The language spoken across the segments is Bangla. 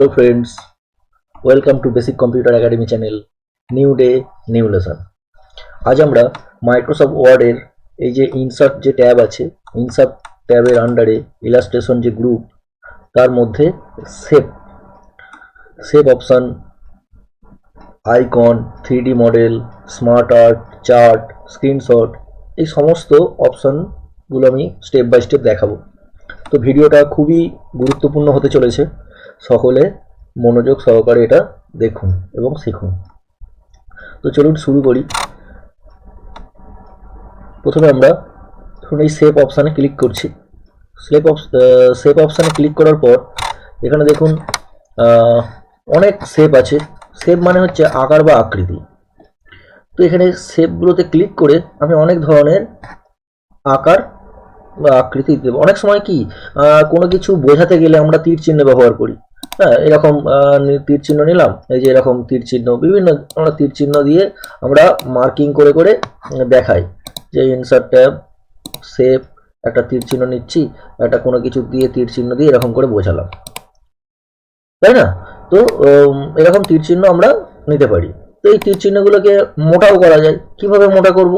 তো friends welcome to basic computer academy channel new day new lesson আজ আমরা মাইক্রোসফট ওয়ার্ডের এই যে ইনসার্ট যে ট্যাব আছে ইনসার্ট ট্যাবের আন্ডারে ইলাস্ট্রেশন যে গ্রুপ তার মধ্যে shape shape option icon three D model smart art chart screenshot এই সমস্ত অপশানগুলো আমি স্টেপ বাই স্টেপ দেখাবো। তো ভিডিওটা খুবই গুরুত্বপূর্ণ হতে চলেছে। সকলে মনোযোগ সহকারে এটা দেখুন এবং শিখুন। তো চলুন শুরু করি। প্রথমে আমরা ধরুন এই সেভ অপশানে ক্লিক করছি। সেভ অপ সেভ অপশানে ক্লিক করার পর এখানে দেখুন অনেক শেপ আছে। শেপ মানে হচ্ছে আকার বা আকৃতি। তো এখানে শেপগুলোতে ক্লিক করে আমি অনেক ধরনের আকার বা আকৃতি দেবো। অনেক সময় কি কোনো কিছু বোঝাতে গেলে আমরা তীর চিহ্ন ব্যবহার করি। হ্যাঁ এরকম তীর চিহ্ন নিলাম। এই যে এরকম তীর চিহ্ন, বিভিন্ন আমরা তীর চিহ্ন দিয়ে আমরা মার্কিং করে করে দেখাই যে ইনসার্ট ট্যাব সেভ একটা তীর চিহ্ন নিচ্ছি, একটা কোনো কিছু দিয়ে তীর চিহ্ন দিয়ে এরকম করে বোঝালাম। তাই না? তো এরকম তীর চিহ্ন আমরা নিতে পারি। তো এই তীর চিহ্নগুলোকে মোটাও করা যায়। কীভাবে মোটা করব?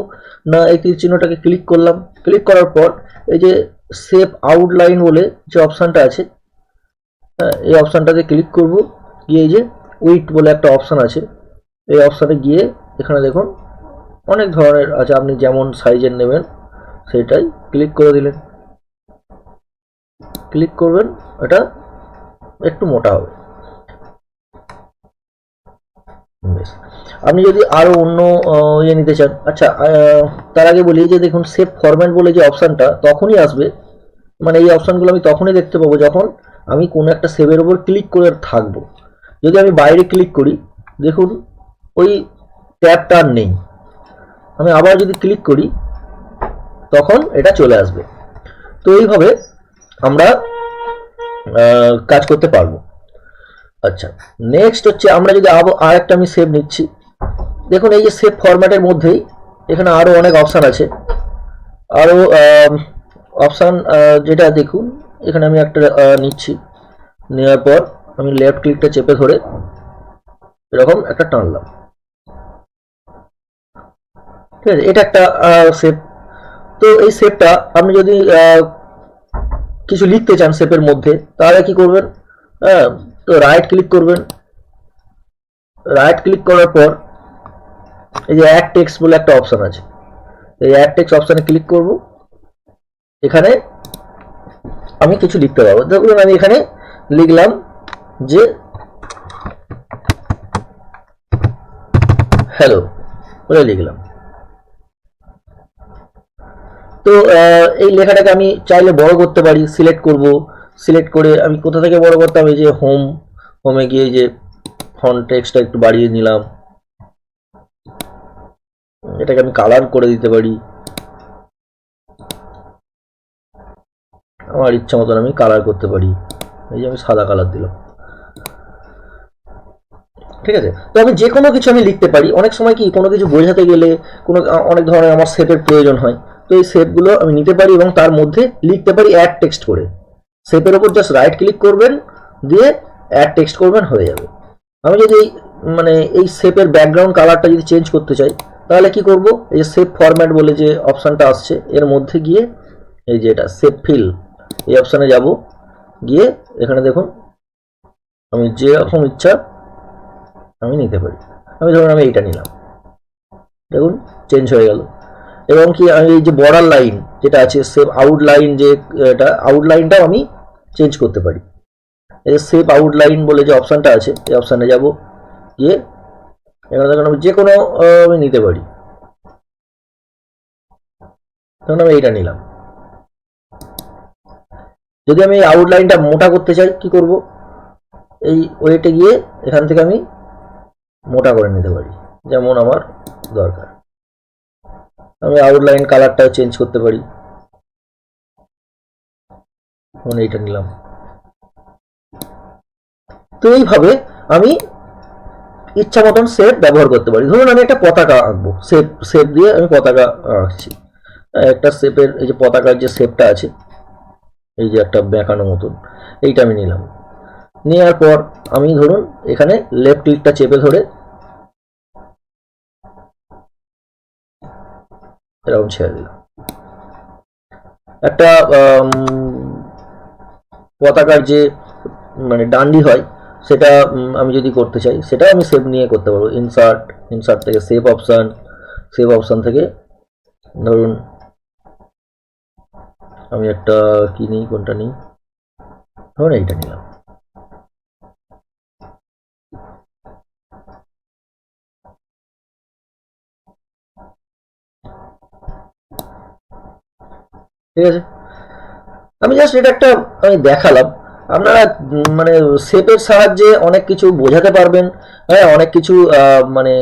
না, এই তীর চিহ্নটাকে ক্লিক করলাম। ক্লিক করার পর এই যে সেভ আউটলাইন বলে যে অপশানটা আছে এই অপশানটাতে ক্লিক করব। গিয়ে যে উইট বলে একটা অপশান আছে। এই অপশানে গিয়ে এখানে দেখুন, অনেক ধরনের আছে। আপনি যেমন সাইজের নেবেন সেটাই ক্লিক করে দিলেন। ক্লিক করবেন, এটা একটু মোটা হবে। বেশ। আপনি যদি আরও অন্য ইয়ে নিতে চান আচ্ছা তার আগে বলি যে দেখুন সেভ ফরম্যাট বলে যে অপশানটা তখনই আসবে। মানে এই অপশানগুলো আমি তখনই দেখতে পাবো যখন আমি কোনো একটা সেভের ওপর ক্লিক করে থাকব। যদি আমি বাইরে ক্লিক করি, দেখুন, ওই ট্যাবটা আর নেই। আমি আবার যদি ক্লিক করি, তখন এটা চলে আসবে। তো এইভাবে আমরা কাজ করতে পারব। আচ্ছা নেক্সট হচ্ছে আমরা যদি আর একটা আমি সেভ নিচ্ছি। দেখুন, এই যে সেভ ফরম্যাটের মধ্যেই এখানে আরও অনেক অপশান আছে। আরও অপশান যেটা দেখুন এখানে আমি একটা নিচ্ছি। নেওয়ার পর আমি লেফট ক্লিকটা চেপে ধরে এরকম একটা টানলাম। ঠিক আছে, এটা একটা সেভ তো এই সেভটা আপনি যদি কিছু লিখতে চান সেপের মধ্যে, তাহলে কি করবেন? হ্যাঁ তো রাইট ক্লিক করবেন। রাইট ক্লিক করার পর এই যে অ্যাড টেক্সট বলে একটা অপশন আছে। এই অ্যাড টেক্সট অপশানে ক্লিক করব। এখানে আমি কিছু লিখতে পারব। দেখুন আমি এখানে লিখলাম যে হ্যালো বলে লিখলাম। তো এই লেখাটাকে আমি চাইলে বড় করতে পারি সিলেক্ট করব। সিলেক্ট করে আমি কোথা থেকে বড় করতাম? এই যে হোম হোমে গিয়ে যে ফন্ট টেক্সটটা একটু বাড়িয়ে নিলাম। এটাকে আমি কালার করে দিতে পারি। আমার ইচ্ছা মতন আমি কালার করতে পারি। এই যে আমি সাদা কালার দিলাম। ঠিক আছে? তো আমি যে কোনো কিছু আমি লিখতে পারি। অনেক সময় কি কোনো কিছু বোঝাতে গেলে কোনো, অনেক ধরনের আমার সেটের প্রয়োজন হয়। তো এই সেটগুলো আমি নিতে পারি এবং তার মধ্যে লিখতে পারি অ্যাড টেক্সট করে। সেপের ওপর জাস্ট রাইট ক্লিক করবেন, দিয়ে অ্যাড টেক্সট করবেন, হয়ে যাবে। আমি যদি এই মানে এই শেপের ব্যাকগ্রাউন্ড কালারটা যদি চেঞ্জ করতে চাই, তাহলে কি করব? এই যে শেপ ফরম্যাট বলে যে অপশানটা আসছে, এর মধ্যে গিয়ে এই যে এটা শেপ ফিল এই অপশানে যাব। গিয়ে এখানে দেখুন, আমি যে রকম ইচ্ছা আমি নিতে পারি। আমি ধরুন আমি এইটা নিলাম। দেখুন চেঞ্জ হয়ে গেল। এবং কি আমি এই যে বর্ডার লাইন যেটা আছে সেভ আউটলাইন যে, এটা আউটলাইনটাও আমি চেঞ্জ করতে পারি। এই যে সেভ আউটলাইন বলে যে অপশানটা আছে, এই অপশানে যাব। গিয়ে এখানে দেখুন আমি যে কোনো আমি নিতে পারি। তখন আমি এইটা নিলাম। যদি আমি এই আউটলাইনটা মোটা করতে চাই, কি করব? এই ওয়েটে গিয়ে এখান থেকে আমি মোটা করে নিতে পারি, যেমন আমার দরকার। আমি আউটলাইন কালারটাও চেঞ্জ করতে পারি। যেমন এইটা নিলাম। তো এইভাবে আমি ইচ্ছা মতন সেপ ব্যবহার করতে পারি। ধরুন আমি একটা পতাকা আঁকবো সেপ সেপ দিয়ে আমি পতাকা আঁকছি। একটা শেপের এই যে পতাকার যে শেপটা আছে এই যে একটা বেঁকানো মতন। এইটা আমি নিলাম। নেওয়ার পর আমি ধরুন এখানে লেফট ক্লিকটা চেপে ধরে এরকম ছেড়ে দিলাম। একটা পতাকার যে মানে ডান্ডি হয়, সেটা আমি যদি করতে চাই, সেটাও আমি সেভ নিয়ে করতে পারব। ইনসার্ট ইনসার্ট থেকে সেভ অপশান সেভ অপশান থেকে ধরুন আমি একটা কি নিই, কোনটা নিই? ধরুন এইটা নিলাম। ঠিক আছে। আমি জাস্ট এটা একটা আমি দেখালাম। আপনারা মানে শেপের সাহায্যে অনেক কিছু বোঝাতে পারবেন হ্যাঁ অনেক কিছু মানে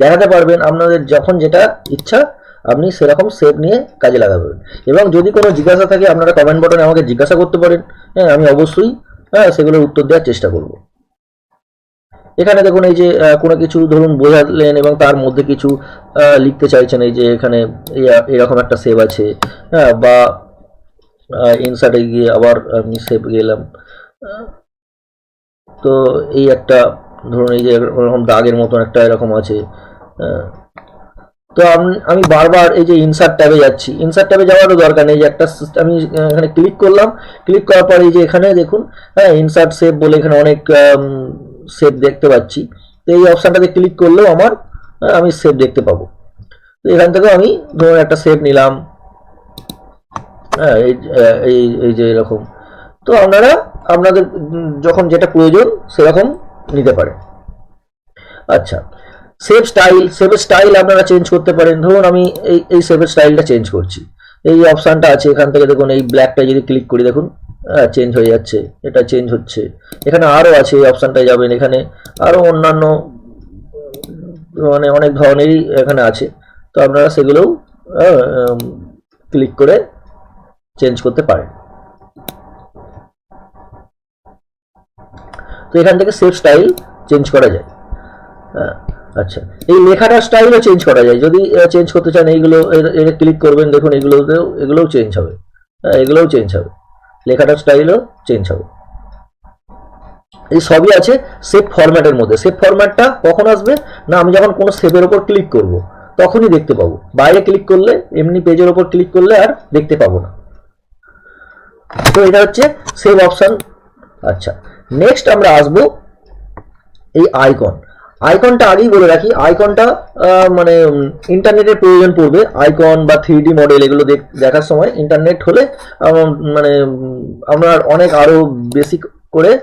দেখাতে পারবেন। আপনাদের যখন যেটা ইচ্ছা আপনি সেরকম শেপ নিয়ে কাজে লাগাবেন। এবং যদি কোনো জিজ্ঞাসা থাকে, আপনারা কমেন্ট বটনে আমাকে জিজ্ঞাসা করতে পারেন। হ্যাঁ আমি অবশ্যই হ্যাঁ সেগুলোর উত্তর দেওয়ার চেষ্টা করব। এখানে দেখুন এই যে কোনো কিছু ধরুন বোঝালেন এবং তার মধ্যে কিছু লিখতে চাইছেন। এই যে এখানে এরকম একটা সেভ আছে। হ্যাঁ বা ইনসার্টে গিয়ে আবার আমি সেভ গেলাম। তো এই একটা, ধরুন এই যে এরকম দাগের মতন একটা এরকম আছে। তো আমি বারবার এই যে ইনসার্ট ট্যাবে যাচ্ছি। ইনসার্ট ট্যাবে যাওয়ারও দরকার নেই যে একটা আমি এখানে ক্লিক করলাম। ক্লিক করার পর এই যে এখানে দেখুন হ্যাঁ ইনসার্ট সেভ বলে এখানে অনেক সেভ দেখতে পাচ্ছি। তো এই অপশানটাতে ক্লিক করলেও আমার আমি সেভ দেখতে পাবো। তো এখান থেকে আমি ধরুন একটা সেভ নিলাম। হ্যাঁ এই এই যে এরকম। তো আপনারা, আপনাদের যখন যেটা প্রয়োজন সেরকম নিতে পারেন। আচ্ছা সেভ স্টাইল সেভের স্টাইল আপনারা চেঞ্জ করতে পারেন। ধরুন আমি এই এই সেভের স্টাইলটা চেঞ্জ করছি। এই অপশানটা আছে এখান থেকে দেখুন, এই ব্ল্যাকটা যদি ক্লিক করি, দেখুন হ্যাঁ চেঞ্জ হয়ে যাচ্ছে, এটা চেঞ্জ হচ্ছে। এখানে আরও আছে এই অপশানটায় যাবেন, এখানে আরও অন্যান্য মানে অনেক ধরনেরই এখানে আছে। তো আপনারা সেগুলোও ক্লিক করে চেঞ্জ করতে পারেন। তো এখান থেকে সেভ স্টাইল চেঞ্জ করা যায়। হ্যাঁ আচ্ছা। এই লেখাটার স্টাইলও চেঞ্জ করা যায়। যদি চেঞ্জ করতে চান, এইগুলো, এর ক্লিক করবেন, দেখুন এগুলোতেও, এগুলোও চেঞ্জ হবে। হ্যাঁ এগুলোও চেঞ্জ হবে। লেখাটার স্টাইলও চেঞ্জ হবে। এই সবই আছে সেভ ফরম্যাটের মধ্যে। সেভ ফরম্যাটটা কখন আসবে? না, আমি যখন কোনো সেভের ওপর ক্লিক করব, তখনই দেখতে পাবো। বাইরে ক্লিক করলে, এমনি পেজের ওপর ক্লিক করলে আর দেখতে পাবো না। তো এটা হচ্ছে সেভ অপশন আচ্ছা নেক্সট আমরা আসব এই আইকন আইকনটা আগেই বলে রাখি আইকনটা মানে ইন্টারনেটের প্রয়োজন পড়বে। আইকন বা থ্রি মডেল এগুলো দেখ- দেখার সময় ইন্টারনেট হলে মানে আমরা অনেক আরও বেসিক করে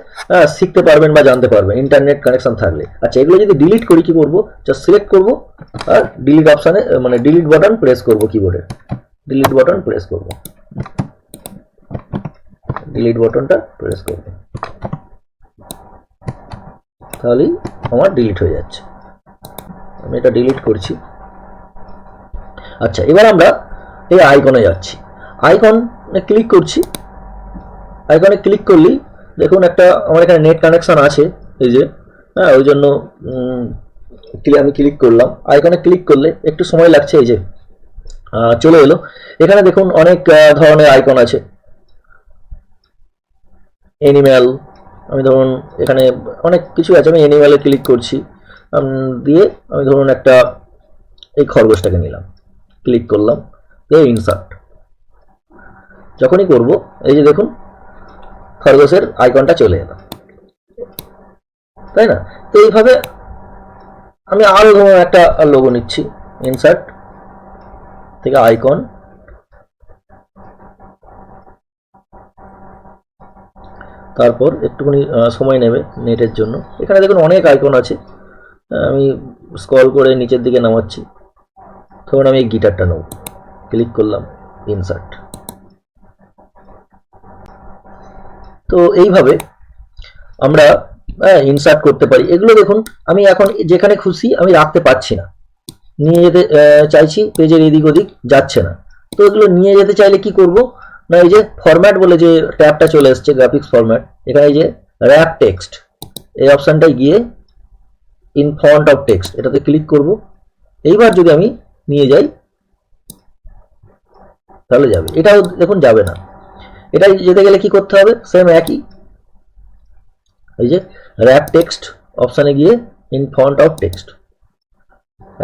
শিখতে পারবেন বা জানতে পারবেন, ইন্টারনেট কানেকশন থাকলে। আচ্ছা এগুলো যদি ডিলিট করি কি করব? জাস্ট সিলেক্ট করব, আর ডিলিট অপশানে মানে ডিলিট বাটন প্রেস করব কিবোর্ডে ডিলিট বাটন প্রেস করব। ডিলিট বাটনটা প্রেস করব। তাহলেই আমার ডিলিট হয়ে যাচ্ছে। আমি এটা ডিলিট করছি। আচ্ছা এবার আমরা এই আইকনে যাচ্ছি। আইকনে ক্লিক করছি। আইকনে ক্লিক করলেই দেখুন একটা আমার এখানে নেট কানেকশন আছে, এই যে হ্যাঁ ওই জন্য আমি ক্লিক করলাম। আইকনে ক্লিক করলে একটু সময় লাগছে, এই যে চলে এলো। এখানে দেখুন অনেক ধরনের আইকন আছে। অ্যানিম্যাল আমি ধরুন এখানে অনেক কিছু আছে, আমি অ্যানিম্যালে ক্লিক করছি দিয়ে আমি ধরুন একটা এই খরগোশটাকে নিলাম ক্লিক করলাম, দিয়ে ইনসার্ট যখনই করব, এই যে দেখুন, খরগোশের আইকনটা চলে এলো। তাই না? তো এইভাবে আমি আরও ধরুন একটা লোগো নিচ্ছি ইনসার্ট থেকে আইকন তারপর একটুখানি সময় নেবে নেটের জন্য। এখানে দেখুন অনেক আইকন আছে। আমি স্ক্রল করে নিচের দিকে নামাচ্ছি। ধরুন আমি এই গিটারটা নেব। ক্লিক করলাম ইনসার্ট তো এইভাবে আমরা ইনসার্ট করতে পারি। এগুলো দেখুন, আমি এখন যেখানে খুশি আমি রাখতে পারছি না। নিয়ে যেতে চাইছি, পেজের এদিক ওদিক যাচ্ছে না। তো এগুলো নিয়ে যেতে চাইলে কি করব? না, এই যে ফরম্যাট বলে যে ট্যাবটা চলে এসছে গ্রাফিক্স ফরম্যাট এখানে এই যে র্যাপ টেক্সট এই অপশানটায় গিয়ে ইন ফন্ট অফ টেক্সট এটাতে ক্লিক করব। এইবার যদি আমি নিয়ে যাই, তাহলে যাবে। এটাও দেখুন যাবে না। এটা যেতে গেলে কি করতে হবে? সেম একই। এই যে র্যাপ টেক্সট অপশানে গিয়ে ইন ফন্ট অফ টেক্সট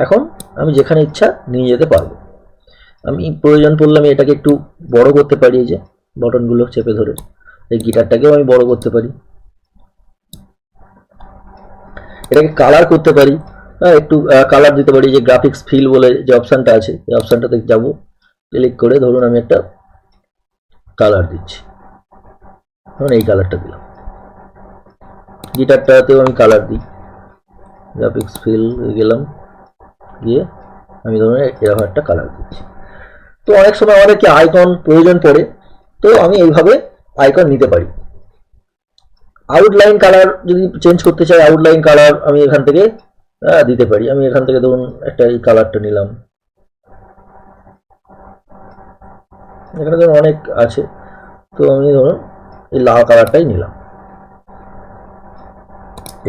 এখন আমি যেখানে ইচ্ছা নিয়ে যেতে পারব। আমি প্রয়োজন পড়লে আমি এটাকে একটু বড় করতে পারি, এই যে বটনগুলো চেপে ধরে। এই গিটারটাকেও আমি বড় করতে পারি। এটাকে কালার করতে পারি। হ্যাঁ একটু কালার দিতে পারি যে গ্রাফিক্স ফিল বলে যে অপশানটা আছে, এই অপশানটাতে যাব। ক্লিক করে ধরুন আমি একটা কালার দিচ্ছি। ধরুন এই কালারটা দিলাম। গিটারটাতেও আমি কালার দিই। গ্রাফিক্স ফিল গেলাম। গিয়ে আমি ধরুন এরকম একটা কালার দিচ্ছি। তো অনেক সময় আমাদেরকে আইকন প্রয়োজন পড়ে, তো আমি এইভাবে আইকন নিতে পারি। আউটলাইন কালার যদি চেঞ্জ করতে চাই আউটলাইন কালার আমি এখান থেকে দিতে পারি। আমি এখান থেকে ধরুন একটা এই কালারটা নিলাম। এখানে ধরুন অনেক আছে। তো আমি ধরুন এই লাল কালারটাই নিলাম।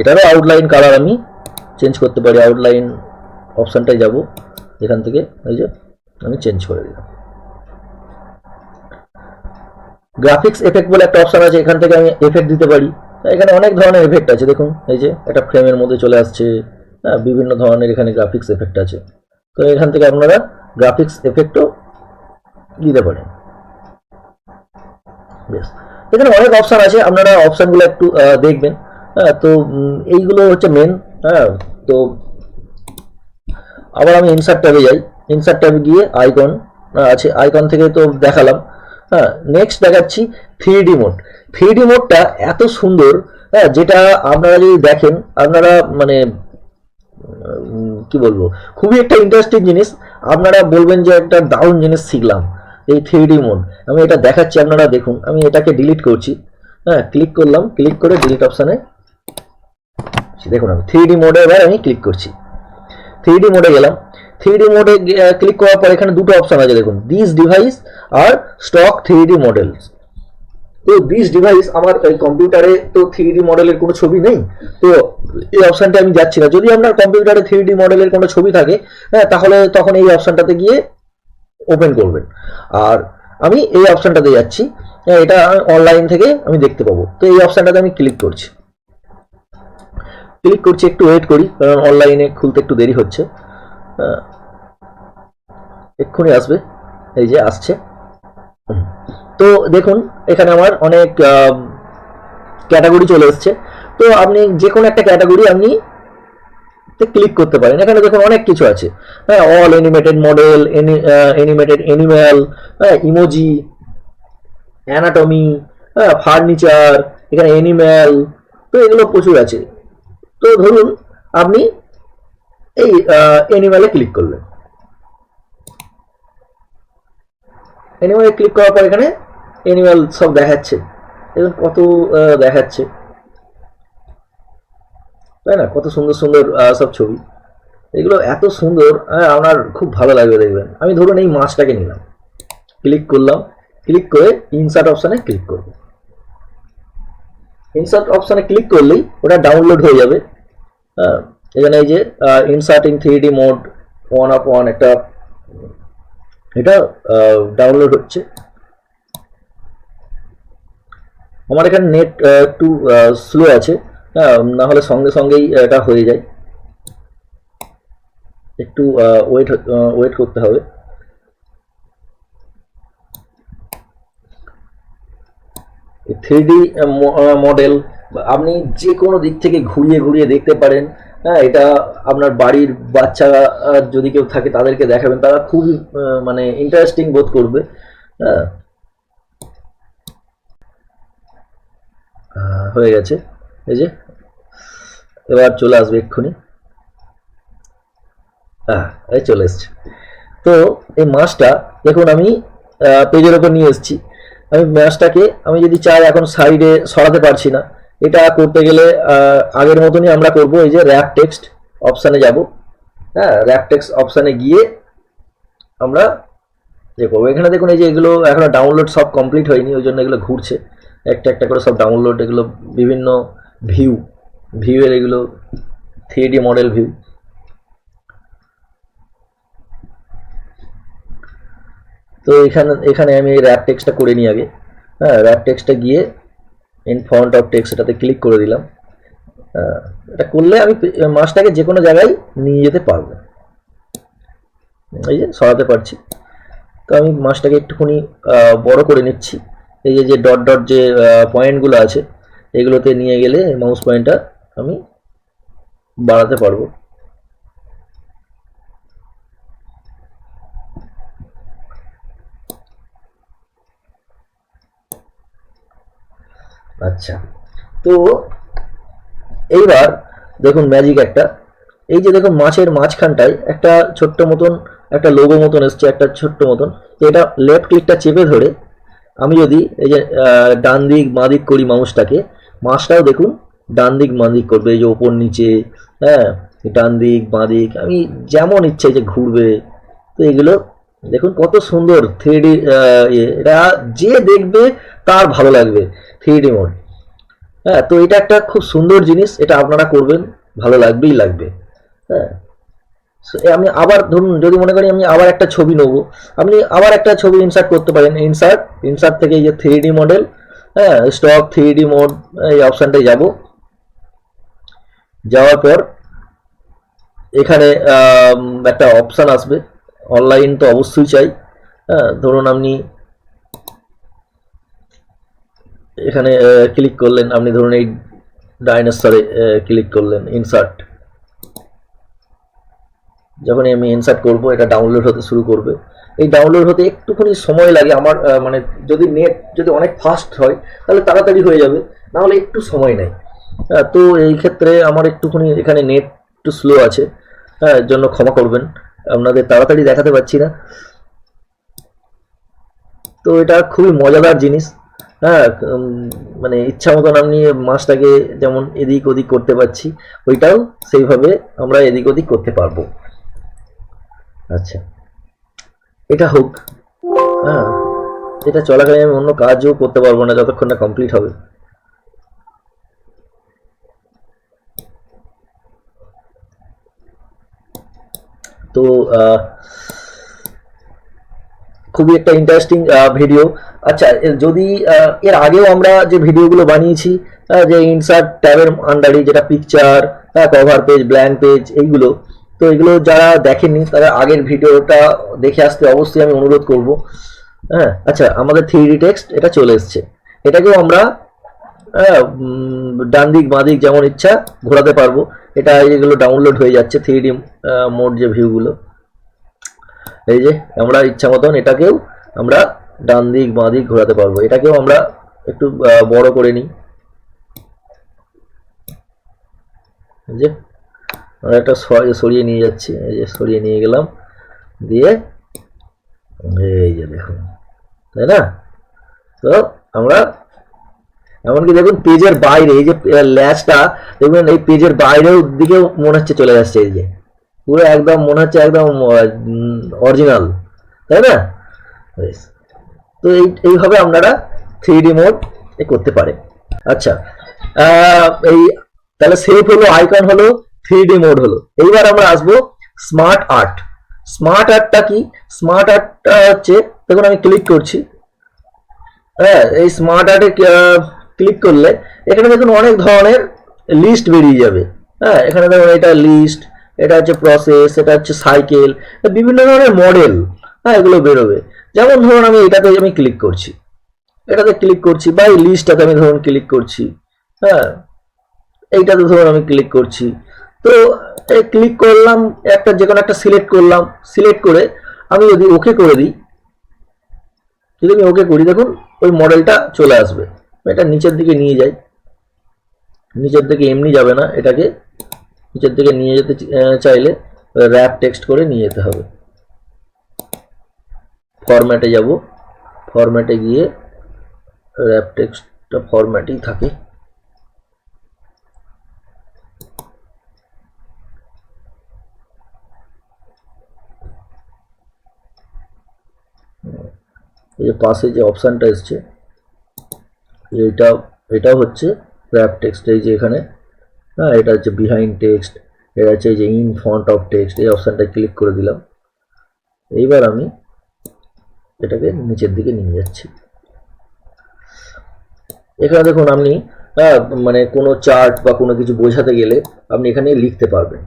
এটারও আউটলাইন কালার আমি চেঞ্জ করতে পারি। আউটলাইন অপশানটায় যাব। এখান থেকে, এই যে আমি চেঞ্জ করে দিলাম। গ্রাফিক্স এফেক্ট বলে একটা অপশন আছে, এখান থেকে আমি এফেক্ট দিতে পারি। এখানে অনেক ধরনের এফেক্ট আছে, দেখুন, এই যে একটা ফ্রেমের মধ্যে চলে আসছে হ্যাঁ বিভিন্ন ধরনের এখানে গ্রাফিক্স এফেক্ট আছে। তো এখান থেকে আপনারা গ্রাফিক্স এফেক্টও দিতে পারেন। বেশ। এখানে অনেক অপশান আছে, আপনারা অপশানগুলো একটু দেখবেন। হ্যাঁ তো এইগুলো হচ্ছে মেন হ্যাঁ তো আবার আমি ইনসার্ট যাই। ইনসার্ট ট্যাবে গিয়ে আইকন আছে আইকন থেকে তো দেখালাম। হ্যাঁ নেক্সট দেখাচ্ছি থ্রি মোড থ্রি মোডটা এত সুন্দর হ্যাঁ যেটা আপনারা যদি দেখেন, আপনারা মানে কি বলব, খুবই একটা ইন্টারেস্টিং জিনিস। আপনারা বলবেন যে একটা দারুণ জিনিস শিখলাম, এই থ্রি ডি মোড আমি এটা দেখাচ্ছি, আপনারা দেখুন। আমি এটাকে ডিলিট করছি। হ্যাঁ ক্লিক করলাম ক্লিক করে ডিলিট অপশানে দেখুন, আমি থ্রি ডি মোডে এবার আমি ক্লিক করছি। থ্রি ডি মোডে গেলাম। থ্রি মোডে ক্লিক করার পর এখানে দুটো অপশন আছে দেখুন। দিস ডিভাইস আর স্টক থ্রি ডি মডেলস তো দিস ডিভাইস আমার কম্পিউটারে তো থ্রি ডি মডেলের কোনো ছবি নেই। তো এই অপশনটা আমি যাচ্ছি না। যদি আপনার কম্পিউটারে থ্রি ডি মডেলের কোনো ছবি থাকে হ্যাঁ তাহলে তখন এই অপশনটাতে গিয়ে ওপেন করবেন। আর আমি এই অপশনটাতে যাচ্ছি। হ্যাঁ, এটা অনলাইন থেকে আমি দেখতে পাবো। তো এই অপশনটাতে আমি ক্লিক করছি। ক্লিক করছি একটু ওয়েট করি। কারণ অনলাইনে খুলতে একটু দেরি হচ্ছে। এক্ষুনি আসবে। এই যে আসছে। তো দেখুন, এখানে আমার অনেক ক্যাটাগরি চলে এসছে। তো আপনি যে কোনো একটা ক্যাটাগরি আপনি ক্লিক করতে পারেন। এখানে দেখুন অনেক কিছু আছে। হ্যাঁ all animated model animated animal হ্যাঁ ইমোজি অ্যানাটমি হ্যাঁ ফার্নিচার এখানে অ্যানিম্যাল তো এগুলো প্রচুর আছে। তো ধরুন, আপনি এই অ্যানিম্যালে ক্লিক করলেন। অ্যানিম্যালে ক্লিক করার পর এখানে অ্যানিম্যাল সব দেখাচ্ছে। দেখুন কত দেখাচ্ছে। তাই না? কত সুন্দর সুন্দর সব ছবি। এগুলো এত সুন্দর আপনার খুব ভালো লাগবে দেখবেন। আমি ধরুন এই মাছটাকে নিলাম। ক্লিক করলাম। ক্লিক করে ইনসার্ট অপশানে ক্লিক করব। ইনসার্ট অপশানে ক্লিক করলেই ওটা ডাউনলোড হয়ে যাবে। এখানে এই যে inserting three D mode one up one একটা, এটা ডাউনলোড হচ্ছে। আমার এখানে নেট একটু স্লো আছে। হ্যাঁ না হলে সঙ্গে সঙ্গেই এটা হয়ে যায়। একটু ওয়েট ওয়েট করতে হবে। থ্রি ডি মডেল আপনি যে কোনো দিক থেকে ঘুরিয়ে ঘুরিয়ে দেখতে পারেন। হ্যাঁ এটা আপনার বাড়ির বাচ্চা যদি কেউ থাকে তাদেরকে দেখাবেন। তারা খুবই মানে ইন্টারেস্টিং বোধ করবে। হ্যাঁ গেছে। এই যে, এবার চলে আসবে এক্ষুনি। হ্যাঁ এই চলে এসছে। তো এই মাছটা, দেখুন আমি পেজের ওপর নিয়ে এসেছি। আমি মাছটাকে, আমি যদি চাই এখন সাইডে সরাতে পারছি না এটা করতে গেলে আগের মতনই আমরা করব এই যে র্যাপ টেক্সট অপশানে যাব। হ্যাঁ র্যাপ টেক্সট অপশানে গিয়ে আমরা যে করব। এখানে দেখুন এই যে এগুলো এখনও ডাউনলোড সব কমপ্লিট হয়নি, ওই জন্য এগুলো ঘুরছে। একটা একটা করে সব ডাউনলোড এগুলো বিভিন্ন ভিউ ভিউয়ের এগুলো থ্রি মডেল ভিউ তো এখানে এখানে আমি এই র্যাপ টেক্সটটা করে নিই আগে। হ্যাঁ র্যাপ টেক্সটটা গিয়ে ইন ফন্ট অফ টেক্সট এটাতে ক্লিক করে দিলাম। এটা করলে আমি মাছটাকে যে কোনো জায়গায় নিয়ে যেতে পারব। এই যে সরাতে পারছি। তো আমি মাছটাকে একটুখানি বড় করে নিচ্ছি। এই যে যে ডট ডট যে পয়েন্টগুলো আছে, এগুলোতে নিয়ে গেলে মাউস পয়েন্টটা আমি বাড়াতে পারব। আচ্ছা। তো এইবার দেখুন ম্যাজিক একটা। এই যে দেখুন মাছের মাঝখানটায় একটা ছোট্ট মতন, একটা লোগো মতন এসছে, একটা ছোট্ট মতন। তো এটা লেফট ক্লিকটা চেপে ধরে আমি যদি এই যে ডান দিক, বাঁ দিক করি মাউসটাকে মাছটাও দেখুন ডান দিক, বাঁ দিক করবে, এই যে ওপর নিচে হ্যাঁ ডান দিক, বাঁ দিক, আমি যেমন ইচ্ছে যে ঘুরবে, তো এগুলো দেখুন কত সুন্দর থ্রি ডি এটা যে দেখবে তার ভালো লাগবে থ্রি ডি মোড হ্যাঁ তো এটা একটা খুব সুন্দর জিনিস, এটা আপনারা করবেন, ভালো লাগবেই লাগবে। হ্যাঁ। আমি আবার ধরুন, যদি মনে করি আমি আবার একটা ছবি নেব, আপনি আবার একটা ছবি ইনসার্ট করতে পারেন ইনসার্ট ইনসার্ট থেকে এই যে থ্রি ডি মডেল হ্যাঁ স্টক থ্রি ডি মোড এই অপশানটায় যাব। যাওয়ার পর, এখানে একটা অপশান আসবে। অনলাইন তো অবশ্যই চাই। হ্যাঁ ধরুন আপনি এখানে ক্লিক করলেন, আপনি ধরুন এই ডাইনোসরে ক্লিক করলেন ইনসার্ট যখনই আমি ইনসার্ট করব, এটা ডাউনলোড হতে শুরু করবে। এই ডাউনলোড হতে একটুখানি সময় লাগে আমার মানে যদি নেট যদি অনেক ফাস্ট হয়, তাহলে তাড়াতাড়ি হয়ে যাবে না হলে একটু সময় নেয় তো এই ক্ষেত্রে আমার একটুখানি এখানে নেট একটু স্লো আছে হ্যাঁ জন্য ক্ষমা করবেন। আপনাদের তাড়াতাড়ি দেখাতে পারছি না। তো এটা খুবই মজাদার জিনিস। হ্যাঁ মানে ইচ্ছা মতন আপনি মাছটাকে যেমন এদিক ওদিক করতে পারছি, ওইটাও সেইভাবে আমরা এদিক ওদিক করতে পারব। আচ্ছা এটা হোক। হ্যাঁ এটা চলাকালীন আমি অন্য কাজও করতে পারব না, যতক্ষণ না কমপ্লিট হবে। তো খুবই একটা ইন্টারেস্টিং ভিডিও আচ্ছা যদি এর আগেও আমরা যে ভিডিওগুলো বানিয়েছি যে ইনসার্ট ট্যাবের আন্ডারে যেটা picture cover page blank page এইগুলো, তো এগুলো যারা দেখেননি, তারা আগের ভিডিওটা দেখে আসতে অবশ্যই আমি অনুরোধ করব। হ্যাঁ আচ্ছা আমাদের থ্রি টেক্সট এটা চলে এসছে। এটাকেও আমরা ডান দিক বাঁ দিক যেমন ইচ্ছা, ঘোরাতে পারব। এটা এগুলো ডাউনলোড হয়ে যাচ্ছে থ্রি ডি মোড যে ভিউগুলো এই যে, আমরা ইচ্ছা মতন এটাকেও আমরা ডান দিক, বাঁ দিক ঘোরাতে পারব। এটাকেও আমরা একটু বড় করে নিই। যে, আমরা একটা সর- সরিয়ে নিয়ে যাচ্ছি। এই যে, সরিয়ে নিয়ে গেলাম। দিয়ে, এই যে দেখুন, তাই না? তো আমরা এমনকি দেখুন পেজের বাইরে, এই যে ল্যাচটা, দেখবেন এই পেজের বাইরেও দিকেও মনে হচ্ছে চলে যাচ্ছে এই যে। পুরো একদম মনে হচ্ছে একদম অরিজিনাল তাই না? বেশ। তো এই, এইভাবে আপনারা থ্রি ডি মোড করতে পারে আচ্ছা এই, তাহলে সেভ হলো আইকন হলো থ্রি ডি মোড হলো। এইবার আমরা আসব স্মার্ট আর্ট স্মার্ট আর্টটা কি? স্মার্ট আর্টটা হচ্ছে, দেখুন আমি ক্লিক করছি। হ্যাঁ এই স্মার্ট আর্টে ক্লিক করলে এখানে দেখুন অনেক ধরনের লিস্ট বেরিয়ে যাবে। হ্যাঁ এখানে দেখুন এটা লিস্ট এটা হচ্ছে প্রসেস এটা হচ্ছে সাইকেল বিভিন্ন ধরনের মডেল হ্যাঁ এগুলো বেরোবে। যেমন ধরুন আমি এটাতে আমি ক্লিক করছি। এটাতে ক্লিক করছি বা এই লিস্টটাতে আমি ধরুন ক্লিক করছি। হ্যাঁ এইটাতে ধরুন আমি ক্লিক করছি। তো এই ক্লিক করলাম, একটা যে কোনো একটা সিলেক্ট করলাম সিলেক্ট করে আমি যদি ওকে করে দিই, যদি আমি ওকে করি, দেখুন ওই মডেলটা চলে আসবে। এটা নিচের দিকে নিয়ে যাই। নিচের দিকে এমনি যাবে না এটাকে। নিচের দিকে নিয়ে যেতে চাইলে র্যাপ টেক্সট করে নিয়ে যেতে হবে। ফরম্যাটে যাব। ফরম্যাটে গিয়ে র্যাপ টেক্সটটা ফরম্যাটেই থাকে। এই যে পাশে যে অপশানটা এসছে এটা এটাও হচ্ছে র্যাপ টেক্সট এই যে এখানে হ্যাঁ এটা হচ্ছে বিহাইন্ড টেক্সট এটা হচ্ছে এই যে ইন ফন্ট অফ টেক্সট এই অপশানটা ক্লিক করে দিলাম। এইবার আমি এটাকে নিচের দিকে নিয়ে যাচ্ছি। এখানে দেখুন আপনি হ্যাঁ মানে কোনো চার্ট বা কোনো কিছু বোঝাতে গেলে আপনি এখানে লিখতে পারবেন।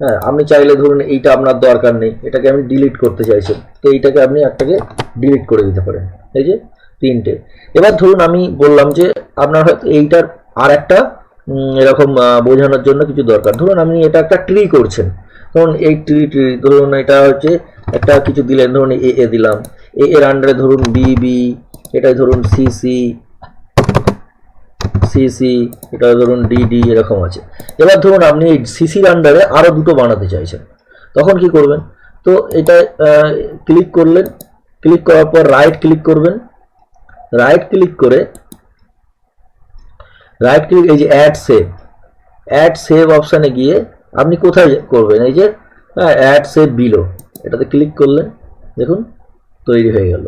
হ্যাঁ আপনি চাইলে ধরুন এইটা আপনার দরকার নেই, এটাকে আমি ডিলিট করতে চাইছেন তো এইটাকে আপনি একটাকে ডিলিট করে দিতে পারেন। এই যে তিনটে। এবার ধরুন আমি বললাম যে আপনার হয়তো এইটার আর একটা এরকম বোঝানোর জন্য কিছু দরকার। ধরুন আপনি এটা একটা ট্রি করছেন। ধরুন এই ট্রি ট্রি ধরুন এটা হচ্ছে একটা কিছু দিলেন, ধরুন এ এ দিলাম। এ, এর আন্ডারে ধরুন বি বি এটাই ধরুন সি সি সিসি এটা ধরুন ডিডি এরকম আছে। এবার ধরুন আপনি এই সিসির আন্ডারে আরও দুটো বানাতে চাইছেন। তখন কি করবেন? তো এটা ক্লিক করলেন। ক্লিক করার পর রাইট ক্লিক করবেন। রাইট ক্লিক করে রাইট ক্লিক এই যে অ্যাড সেভ অ্যাড সেভ অপশানে গিয়ে আপনি কোথায় করবেন? এই যে অ্যাড সেভ বিলো এটাতে ক্লিক করলেন, দেখুন, তৈরি হয়ে গেল।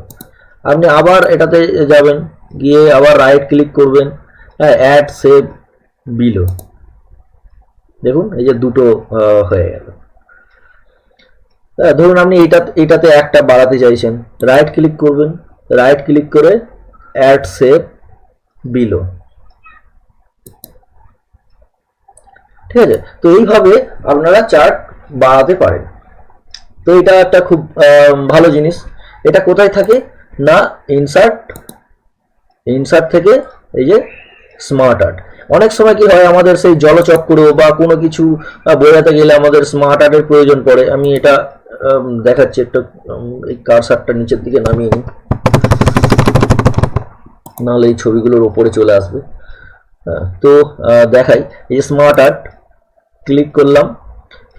আপনি আবার এটাতে যাবেন, গিয়ে আবার রাইট ক্লিক করবেন হ্যাঁ অ্যাড সেভ বিলো দেখুন, এই যে দুটো হয়ে গেল। হ্যাঁ ধরুন আপনি এটা এটাতে একটা বাড়াতে চাইছেন। রাইট ক্লিক করবেন। রাইট ক্লিক করে অ্যাড সেভ বিলো। ঠিক আছে? তো এইভাবে আপনারা চার্ট বাড়াতে পারেন। তো এটা একটা খুব ভালো জিনিস। এটা কোথায় থাকে? না ইনসার্ট ইনসার্ট থেকে এই যে স্মার্ট আর্ট অনেক সময় কি হয়, আমাদের সেই জলচক্র বা কোনো কিছু বোঝাতে গেলে আমাদের স্মার্ট আর্টের প্রয়োজন পড়ে। আমি এটা দেখাচ্ছি একটা এই কারসারটা নিচের দিকে নামিয়ে নিই। নাহলে এই ছবিগুলোর ওপরে চলে আসবে। হ্যাঁ, তো দেখাই এই স্মার্ট আর্ট ক্লিক করলাম।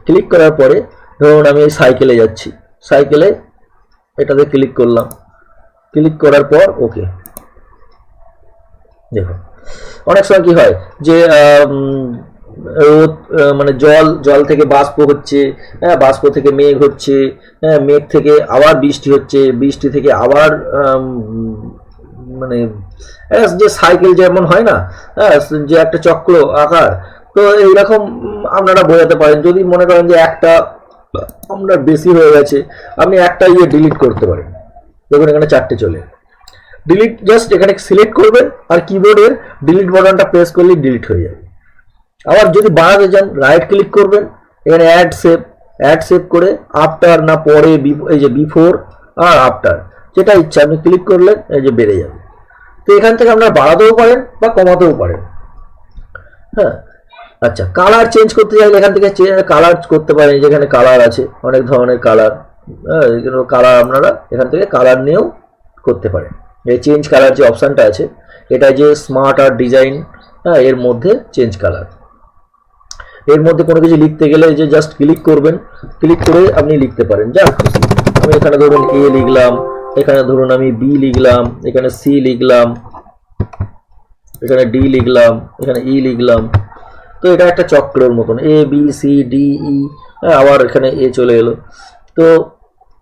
ক্লিক করার পরে ধরুন আমি এই সাইকেলে যাচ্ছি। সাইকেলে এটাতে ক্লিক করলাম। ক্লিক করার পর ওকে দেখুন অনেক সময় কি হয় যে রোদ মানে জল জল থেকে বাষ্প হচ্ছে হ্যাঁ বাষ্প থেকে মেঘ হচ্ছে হ্যাঁ মেঘ থেকে আবার বৃষ্টি হচ্ছে বৃষ্টি থেকে আবার মানে আহ, যে সাইকেল যেমন হয় না হ্যাঁ যে একটা চক্র আকার তো এইরকম আপনারা বোঝাতে পারেন। যদি মনে করেন যে একটা আপনার বেশি হয়ে গেছে আপনি একটা ইয়ে ডিলিট করতে পারেন দেখুন এখানে চারটে চলে। ডিলিট জাস্ট এখানে সিলেক্ট করবেন আর কিবোর্ডের ডিলিট বাটনটা প্রেস করলেই ডিলিট হয়ে যাবে। আবার যদি বাড়াতে চান রাইট ক্লিক করবেন এখানে অ্যাড সেভ অ্যাড সেভ করে আফটার না পরে এই যে বিফোর আর আফটার যেটা ইচ্ছা আপনি ক্লিক করলেন এই যে বেড়ে যাবে। তো এখান থেকে আপনারা বাড়াতেও পারেন বা কমাতেও পারেন। হ্যাঁ? আচ্ছা কালার চেঞ্জ করতে চাইলে এখান থেকে কালার করতে পারেন যেখানে কালার আছে, অনেক ধরনের কালার হ্যাঁ কালার আপনারা এখান থেকে কালার নিয়েও করতে পারেন। এই চেঞ্জ কালার যে অপশানটা আছে, এটা যে স্মার্ট আর ডিজাইন হ্যাঁ এর মধ্যে চেঞ্জ কালারের মধ্যে কোনো কিছু লিখতে গেলে যে জাস্ট ক্লিক করবেন ক্লিক করে আপনি লিখতে পারেন। যা আমি এখানে ধরুন এ লিখলাম এখানে ধরুন আমি বি লিখলাম, এখানে সি লিখলাম, এখানে ডি লিখলাম, এখানে ই লিখলাম। তো এটা একটা চক্রের মতন A B C D E আবার এখানে এ চলে এলো। তো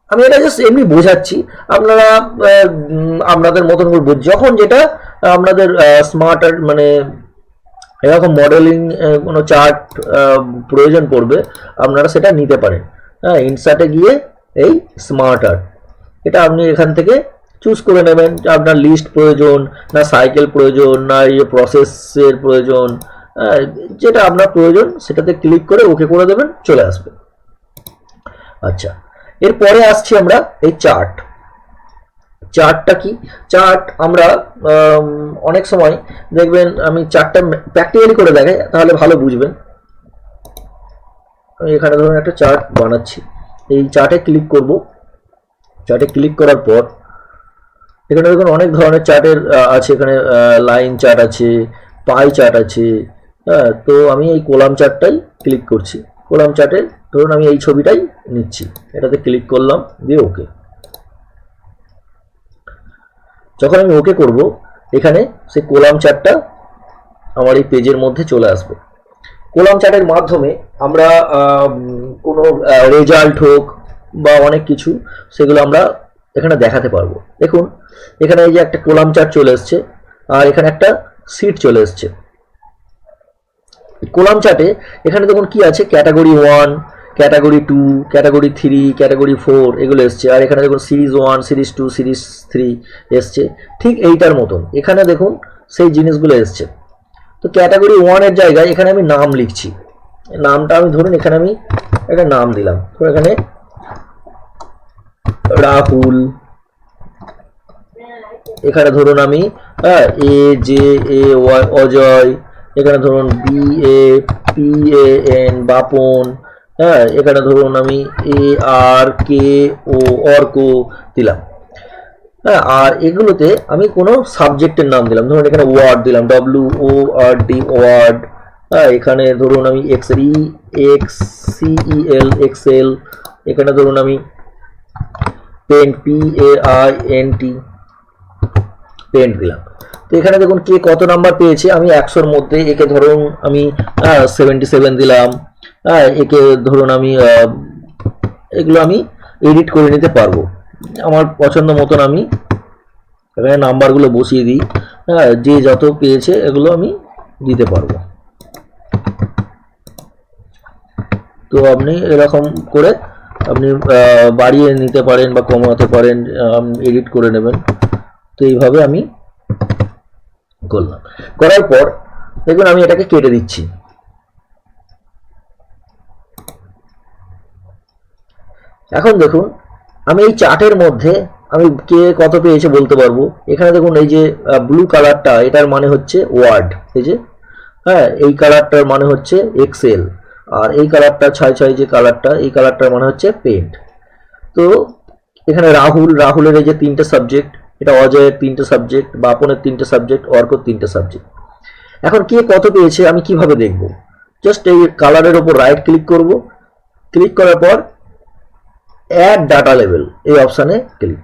আমি এটা জাস্ট এমনি বোঝাচ্ছি, আপনারা আপনাদের মতন করে বোঝ- যখন যেটা, আপনাদের স্মার্ট মানে এরকম মডেলিং কোনো চার্ট প্রয়োজন পড়বে, আপনারা সেটা নিতে পারেন। হ্যাঁ ইনসার্টে গিয়ে এই স্মার্ট আর্ট এটা আপনি এখান থেকে চুজ করে নেবেন আপনার লিস্ট প্রয়োজন, না সাইকেল প্রয়োজন, না ইয়ে প্রসেসের প্রয়োজন যেটা আপনার প্রয়োজন সেটাতে ক্লিক করে ওকে করে দেবেন, চলে আসবে। আচ্ছা এরপরে আসছি আমরা এই চার্ট চার্টটা কি? চার্ট আমরা অনেক সময় দেখবেন আমি চার্টটা প্র্যাকটিক্যালি করে দেখাই, তাহলে ভালো বুঝবেন। আমি এখানে ধরুন একটা চার্ট বানাচ্ছি। এই চার্টে ক্লিক করব। চার্টে ক্লিক করার পর, এখানে দেখুন অনেক ধরনের চার্টের আছে। এখানে লাইন চার্ট আছে পাই চার্ট আছে। হ্যাঁ তো আমি এই কোলাম চার্টটাই ক্লিক করছি। কোলাম চার্টে ধরুন আমি এই ছবিটাই নিচ্ছি। এটাতে ক্লিক করলাম, দিয়ে ওকে যখন আমি ওকে করব, এখানে সেই কোলাম চার্টটা আমার এই পেজের মধ্যে চলে আসবে। কোলাম চার্টের মাধ্যমে আমরা কোনো রেজাল্ট হোক বা অনেক কিছু, সেগুলো আমরা এখানে দেখাতে পারব। দেখুন, এখানে এই যে একটা কোলাম চার্ট চলে এসছে, আর এখানে একটা সিট চলে এসছে। কোলাম চার্টে এখানে দেখুন কি আছে? Category one, category two, category three, category four এগুলো এসছে। আর এখানে দেখুন series one, series two, series three এসছে। ঠিক এইটার মতন। এখানে দেখুন সেই জিনিসগুলো এসছে। তো ক্যাটাগরি ওয়ানের জায়গায় এখানে আমি নাম লিখছি। নামটা আমি ধরুন এখানে আমি একটা নাম দিলাম। এখানে রাহুল। এখানে ধরুন আমি হ্যাঁ এ, জে, এ অজয়। এখানে ধরুন B, A, P, A, N, Bapan. হ্যাঁ এখানে ধরুন আমি এ, আর, কে, ও, অর্ক দিলাম। হ্যাঁ আর এগুলোতে আমি কোনো সাবজেক্টের নাম দিলাম। ধরুন এখানে ওয়ার্ড দিলাম W O R D word হ্যাঁ এখানে ধরুন আমি এক্স ই এক্স সিই এল এক্সেল এখানে ধরুন আমি pen P A I N T paint দিলাম। তো এখানে দেখুন কে কত নাম্বার পেয়েছে, আমি একশোর মধ্যে, একে ধরুন আমি সেভেন্টি সেভেন দিলাম হ্যাঁ একে ধরুন আমি এগুলো আমি এডিট করে নিতে পারব। আমার পছন্দ মতন আমি এখানে নাম্বারগুলো বসিয়ে দিই হ্যাঁ যে যত পেয়েছে এগুলো আমি দিতে পারব। তো আপনি এরকম করে আপনি বাড়িয়ে নিতে পারেন বা কমাতে পারেন এডিট করে নেবেন। তো এইভাবে আমি করলাম। করার পর, দেখুন আমি এটাকে কেটে দিচ্ছি। এখন দেখুন, আমি এই চার্টের মধ্যে আমি কে কত পেয়েছে বলতে পারব। এখানে দেখুন এই যে ব্লু কালারটা এটার মানে হচ্ছে ওয়ার্ড এই যে হ্যাঁ এই কালারটার মানে হচ্ছে এক্সেল আর এই কালারটা, ছয় ছয় যে কালারটা, এই কালারটার মানে হচ্ছে পেন্ট তো এখানে রাহুল, রাহুলের এই যে তিনটে সাবজেক্ট এটা অজয়ের তিনটে সাবজেক্ট বাপনের তিনটে সাবজেক্ট অর্কর তিনটে সাবজেক্ট এখন কে কত পেয়েছে আমি কীভাবে দেখব? জাস্ট এই কালারের ওপর রাইট ক্লিক করব। ক্লিক করার পর অ্যাড ডাটা লেভেল এই অপশানে ক্লিক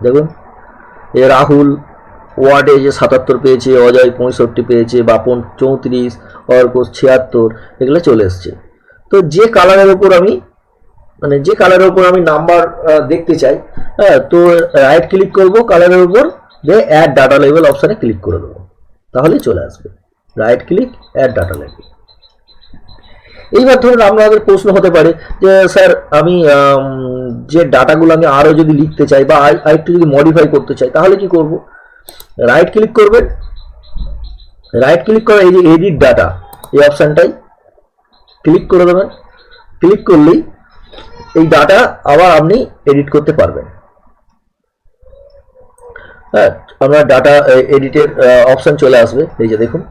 দেখুন এ রাহুল ওয়ার্ডে যে সাতাত্তর পেয়েছে, অজয় পঁয়ষট্টি পেয়েছে, বাপন চৌত্রিশ অর্ক ছিয়াত্তর, এগুলো চলে এসছে। তো যে কালারের ওপর আমি মানে যে কালারের ওপর আমি নাম্বার দেখতে চাই হ্যাঁ তো রাইট ক্লিক করব কালারের উপর যে অ্যাড ডাটা লেভেল অপশানে ক্লিক করে দেবো। তাহলে চলে আসবে। রাইট ক্লিক অ্যাড ডাটা লেভেল এইবার ধরুন আপনাদের প্রশ্ন হতে পারে যে, স্যার, আমি যে ডাটাগুলো আমি আরও যদি লিখতে চাই বা আর- আরেকটু যদি মডিফাই করতে চাই, তাহলে কি করব? রাইট ক্লিক করবেন। রাইট ক্লিক করে এই যে এডিট ডাটা এই অপশানটাই ক্লিক করে দেবেন। ক্লিক করলেই এই ডাটা আবার আপনি এডিট করতে পারবেন। হ্যাঁ আপনার ডাটা এডিটের অপশন চলে আসবে। এই যে দেখুন।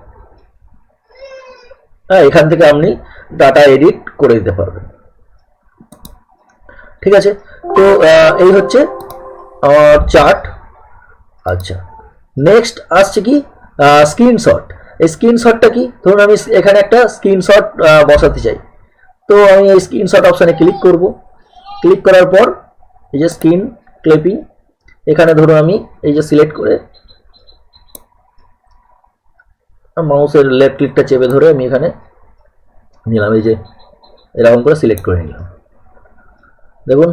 হ্যাঁ এখান থেকে আপনি ডাটা এডিট করে দিতে পারবেন। ঠিক আছে? তো এই হচ্ছে চার্ট আচ্ছা। নেক্সট আসছে কি? স্ক্রিনশট এই স্ক্রিনশটটা কি? ধরুন আমি এখানে একটা স্ক্রিনশট বসাতে চাই। তো আমি এই স্ক্রিনশট অপশানে ক্লিক করব। ক্লিক করার পর এই যে স্ক্রিন ক্লিপিং এখানে ধরুন আমি এই যে সিলেক্ট করে মাউসের লেফট ক্লিকটা চেপে ধরে আমি এখানে নিলাম। এই যে এরকম করে সিলেক্ট করে নিলাম। দেখুন,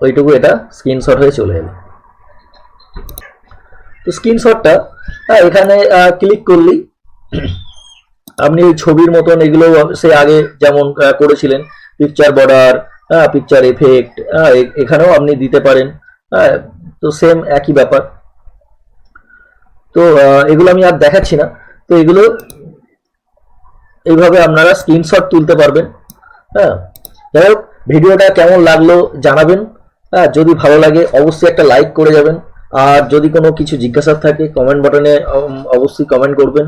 ওইটুকু এটা স্ক্রিনশট হয়ে চলে এলো। তো স্ক্রিনশটটা হ্যাঁ এখানে ক্লিক করলেই আপনি ছবির মতন এগুলো সে আগে যেমন করেছিলেন পিকচার বর্ডার হ্যাঁ পিকচার এফেক্ট হ্যাঁ এখানেও আপনি দিতে পারেন হ্যাঁ তো সেম একই ব্যাপার। তো এগুলো আমি আর দেখাচ্ছি না। তো এগুলো এইভাবে আপনারা স্ক্রিনশট তুলতে পারবেন হ্যাঁ। যাই ভিডিওটা কেমন লাগল জানাবেন হ্যাঁ যদি ভালো লাগে অবশ্যই একটা লাইক করে যাবেন। আর যদি কোনো কিছু জিজ্ঞাসা থাকে কমেন্ট বাটনে অবশ্যই কমেন্ট করবেন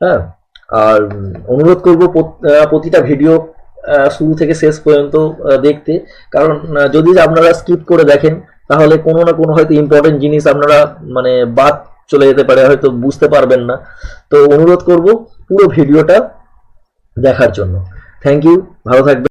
হ্যাঁ? আর অনুরোধ করব প্রতিটা ভিডিও শুরু থেকে শেষ পর্যন্ত দেখতে। কারণ যদি আপনারা স্কিপ করে দেখেন, তাহলে কোনো না কোনো হয়তো ইম্পর্টেন্ট জিনিস আপনারা মানে বাদ চলে যেতে পারে, হয়তো বুঝতে পারবেন না। তো অনুরোধ করব পুরো ভিডিওটা দেখার জন্য। থ্যাংক ইউ ভালো থাকবেন।